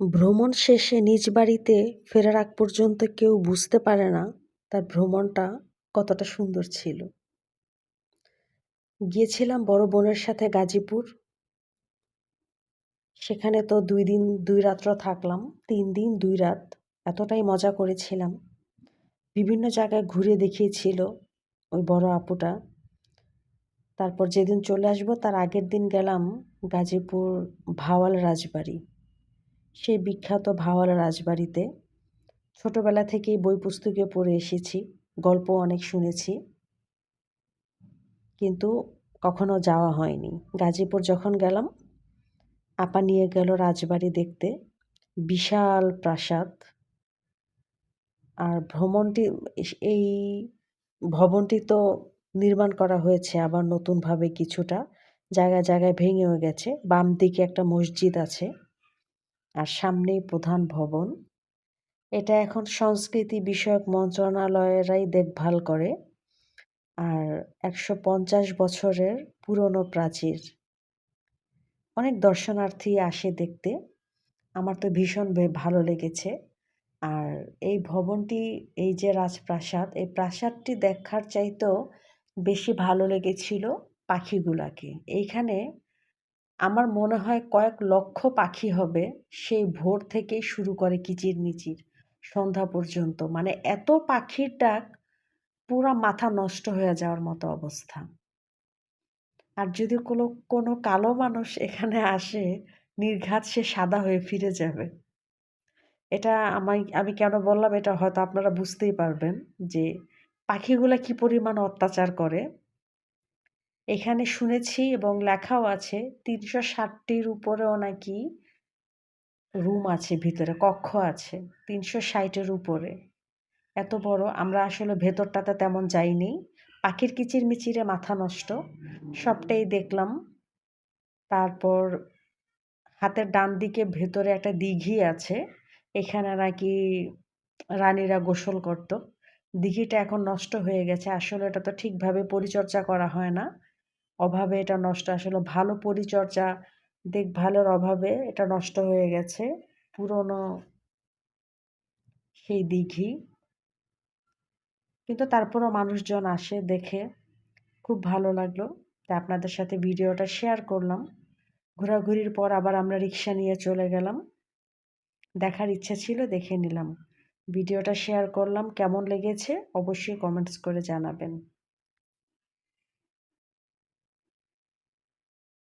ভ্রমণ শেষে নিজ বাড়িতে ফেরার আগ পর্যন্ত কেউ বুঝতে পারে না তার ভ্রমণটা কতটা সুন্দর ছিল। গিয়েছিলাম বড় বোনের সাথে গাজীপুর। সেখানে তো দুই দিন, দুই রাত্র থাকলাম, তিন দিন, দুই রাত। এতটাই মজা করেছিলাম। বিভিন্ন জায়গায় ঘুরে দেখিয়েছিল ওই বড় আপুটা। তারপর যেদিন চলে আসব তার আগের দিন গেলাম গাজীপুর ভাওয়াল রাজবাড়ি। সেই বিখ্যাত ভাওয়াল রাজবাড়িতে। ছোটবেলা থেকেই বই পুস্তকে পড়ে এসেছি, গল্প অনেক শুনেছি। কিন্তু কখনো যাওয়া হয়নি। গাজীপুর যখন গেলাম, আপা নিয়ে গেল রাজবাড়ি দেখতে। বিশাল প্রাসাদ। আর ভ্রমণটি এই ভবনটি তো নির্মাণ করা হয়েছে, আবার নতুনভাবে কিছুটা। জায়গায় জায়গায় ভেঙেও গেছে। বাম দিকে একটা মসজিদ আছে। আর সামনেই প্রধান ভবন। এটা এখন সংস্কৃতি বিষয়ক মন্ত্রণালয়েরাই দেখভাল করে। আর একশো পঞ্চাশ বছরের পুরনো প্রাচীর। অনেক দর্শনার্থী আসে দেখতে। আমার তো ভীষণ ভালো লেগেছে। আর এই ভবনটি, এই যে রাজপ্রাসাদ, এই প্রাসাদটি দেখার চাইতেও বেশি ভালো লেগেছিল পাখিগুলাকে। এইখানে আমার মনে হয় কয়েক লক্ষ পাখি হবে সেই ভোর থেকেই শুরু করে কিচিরমিচির সন্ধ্যা পর্যন্ত। মানে এত পাখির ডাক পুরা মাথা নষ্ট হয়ে যাওয়ার মতো অবস্থা। আর যদি কোনো কোনো কালো মানুষ এখানে আসে, নির্ঘাত সে সাদা হয়ে ফিরে যাবে। এটা আমায়, আমি কেন বললাম এটা হয়তো আপনারা বুঝতেই পারবেন যে পাখিগুলা কি পরিমাণ অত্যাচার করে। এখানে শুনেছি এবং লেখাও আছে, তিনশো ষাটটির উপরেও নাকি রুম আছে ভিতরে, কক্ষ আছে তিনশো ষাটের উপরে। এত বড়, আমরা আসলে ভেতরটাতে তেমন যাইনি। পাখির কিচির মিচিরে মাথা নষ্ট, সবটাই দেখলাম। তারপর হাতের ডান দিকে ভেতরে একটা দিঘি আছে, এখানে নাকি রানীরা গোসল করত। দিঘিটা এখন নষ্ট হয়ে গেছে, আসলে এটা তো ঠিকভাবে পরিচর্যা করা হয় না। অভাবে এটা নষ্ট, আসলে ভালো পরিচর্যা দেখভালের অভাবে এটা নষ্ট হয়ে গেছে। পুরনো সেই দিঘি। কিন্তু তারপরও মানুষজন আসে দেখে, খুব ভালো লাগল। তাই আপনাদের সাথে ভিডিওটা শেয়ার করলাম। ঘোরাঘুরির পর আবার আমরা রিক্সা নিয়ে চলে গেলাম। দেখার ইচ্ছা ছিল, দেখে নিলাম। ভিডিওটা শেয়ার করলাম, কেমন লেগেছে অবশ্যই কমেন্টস করে জানাবেন।